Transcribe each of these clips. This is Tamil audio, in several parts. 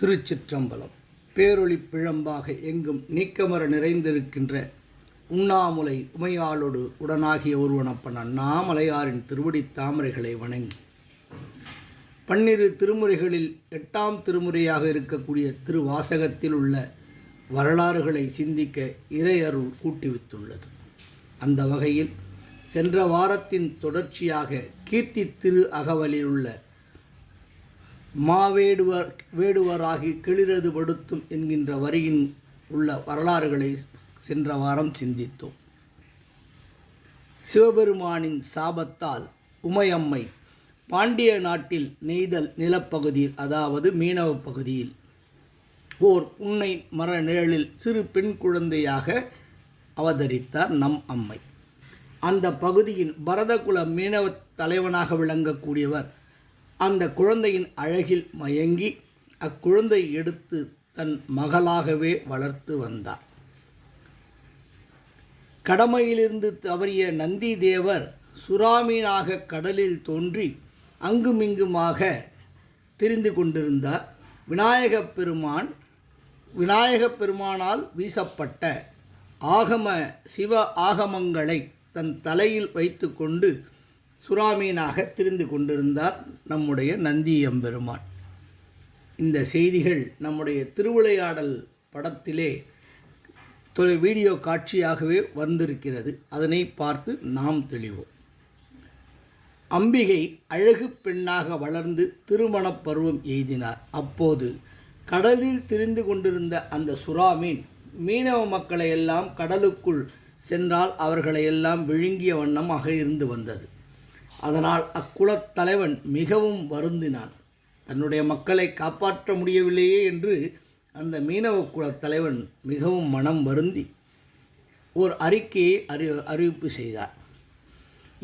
திருச்சிற்றம்பலம். பேரொளி பிழம்பாக எங்கும் நீக்கமர நிறைந்திருக்கின்ற உண்ணாமுலை உமையாளோடு உடனாகிய ஒருவனப்பன் அண்ணாமலையாரின் திருவடி தாமரைகளை வணங்கி பன்னிரு திருமுறைகளில் எட்டாம் திருமுறையாக இருக்கக்கூடிய திருவாசகத்தில் உள்ள வரலாறுகளை சிந்திக்க இறையருள் கூட்டிவித்துள்ளது. அந்த வகையில் சென்ற வாரத்தின் தொடர்ச்சியாக கீர்த்தி திரு அகவலில் உள்ள மாவேடுவர் வேடுவராகி கிளிரது படுத்தும் என்கின்ற வரியின் உள்ள வரலாறுகளை சென்ற வாரம் சிந்தித்தோம். சிவபெருமானின் சாபத்தால் உமையம்மை பாண்டிய நாட்டில் நெய்தல் நிலப்பகுதியில் அதாவது மீனவ பகுதியில் ஓர் உன்னை மர நிழலில் சிறு பெண் குழந்தையாக அவதரித்தார் நம் அம்மை. அந்த பகுதியின் பரதகுல மீனவ தலைவனாக விளங்கக்கூடியவர் அந்த குழந்தையின் அழகில் மயங்கி அக்குழந்தை எடுத்து தன் மகளாகவே வளர்த்து வந்தார். கடமையிலிருந்து தவறிய நந்தி தேவர் சுறாமீனாக கடலில் தோன்றி அங்குமிங்குமாக தெரிந்து கொண்டிருந்தார். விநாயகப் பெருமான் விநாயகப் பெருமானால் வீசப்பட்ட ஆகம சிவ ஆகமங்களை தன் தலையில் வைத்துக்கொண்டு சுறாமீனாக திரிந்து கொண்டிருந்தார் நம்முடைய நந்தியம்பெருமான். இந்த செய்திகள் நம்முடைய திருவிளையாடல் படத்திலே தொலை வீடியோ காட்சியாகவே வந்திருக்கிறது. அதனை பார்த்து நாம் தெளிவோம். அம்பிகை அழகு பெண்ணாக வளர்ந்து திருமணப் பருவம் எய்தினார். அப்போது கடலில் திரிந்து கொண்டிருந்த அந்த சுறாமீன் மீனவ மக்களை எல்லாம் கடலுக்குள் சென்றால் அவர்களை எல்லாம் விழுங்கிய வண்ணமாக இருந்து வந்தது. அதனால் அக்குலத் தலைவன் மிகவும் வருந்தினான். தன்னுடைய மக்களை காப்பாற்ற முடியவில்லையே என்று அந்த மீனவ குலத் தலைவன் மிகவும் மனம் வருந்தி ஓர் அறிக்கையை அறி அறிவிப்பு செய்தார்.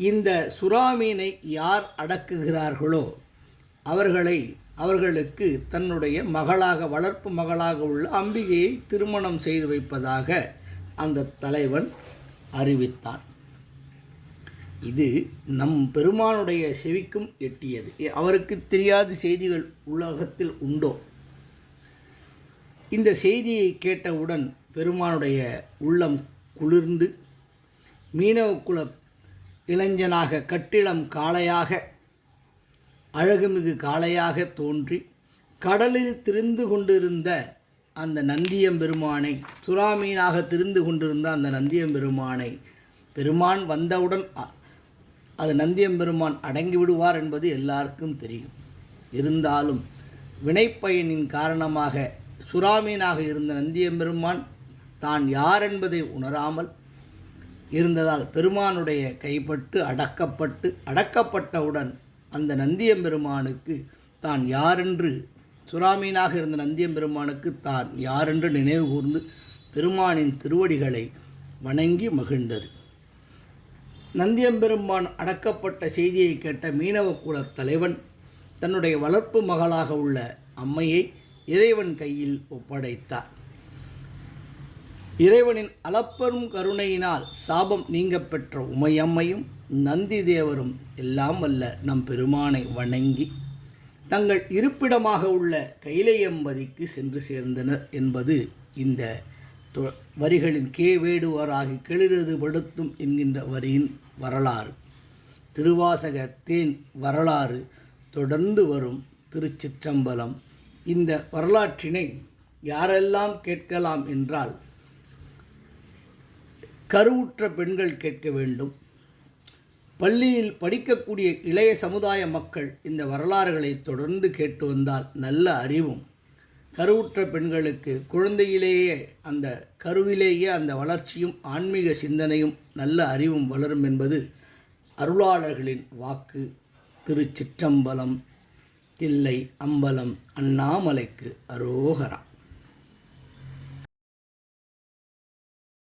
இந்த சுறாமீனை யார் அடக்குகிறார்களோ அவர்களை அவர்களுக்கு தன்னுடைய மகளாக வளர்ப்பு மகளாக உள்ள அம்பிகையை திருமணம் செய்து வைப்பதாக அந்த தலைவன் அறிவித்தான். இது நம் பெருமானுடைய செவிக்கும் எட்டியது. அவருக்கு தெரியாத செய்திகள் உலகத்தில் உண்டோ? இந்த செய்தியை கேட்டவுடன் பெருமானுடைய உள்ளம் குளிர்ந்து மீனவக்குல இளைஞனாக கட்டிடம் காளையாக அழகுமிகு காளையாக தோன்றி கடலில் திரிந்து கொண்டிருந்த அந்த நந்தியம்பெருமானை சுறாமீனாக திரிந்து கொண்டிருந்த அந்த நந்தியம்பெருமானை பெருமான் வந்தவுடன் அ- அது நந்தியம்பெருமான் அடங்கி விடுவார் என்பது எல்லாருக்கும் தெரியும். இருந்தாலும் வினைப்பயனின் காரணமாக சுறாமீனாக இருந்த நந்தியம்பெருமான் தான் யார் என்பதை உணராமல் இருந்ததால் பெருமானுடைய கைப்பட்டு அடக்கப்பட்டு அடக்கப்பட்டவுடன் அந்த நந்தியம்பெருமானுக்கு தான் யாரென்று சுறாமீனாக இருந்த நந்தியம்பெருமானுக்கு தான் யாரென்று நினைவு கூர்ந்து பெருமானின் திருவடிகளை வணங்கி மகிழ்ந்தது. நந்தியம்பெருமான் அடக்கப்பட்ட செய்தியை கேட்ட மீனவ குலத் தலைவன் தன்னுடைய வளர்ப்பு மகளாக உள்ள அம்மையை இறைவன் கையில் ஒப்படைத்தார். இறைவனின் அளப்பெரும் கருணையினால் சாபம் நீங்க பெற்ற உமையம்மையும் நந்தி தேவரும் எல்லாம் அல்ல நம் பெருமானை வணங்கி தங்கள் இருப்பிடமாக உள்ள கைலையம்பதிக்கு சென்று சேர்ந்தனர் என்பது இந்த வரிகளின் கே வேடுவராகி கெளிரது படுத்தும் என்கின்ற வரியின் வரலாறு. திருவாசக தேன் வரலாறு தொடர்ந்து வரும் திருச்சிற்றம்பலம். இந்த வரலாற்றினை யாரெல்லாம் கேட்கலாம் என்றால் கருவுற்ற பெண்கள் கேட்க வேண்டும். பள்ளியில் படிக்கக்கூடிய இளைய சமுதாய மக்கள் இந்த வரலாறுகளை தொடர்ந்து கேட்டு வந்தால் நல்ல அறிவும் கருவுற்ற பெண்களுக்கு குழந்தையிலேயே அந்த கருவிலேயே அந்த வளர்ச்சியும் ஆன்மீக சிந்தனையும் நல்ல அறிவும் வளரும் என்பது அருளாளர்களின் வாக்கு. திருச்சிற்றம்பலம் தில்லை அம்பலம் அண்ணாமலைக்கு அரோகரா.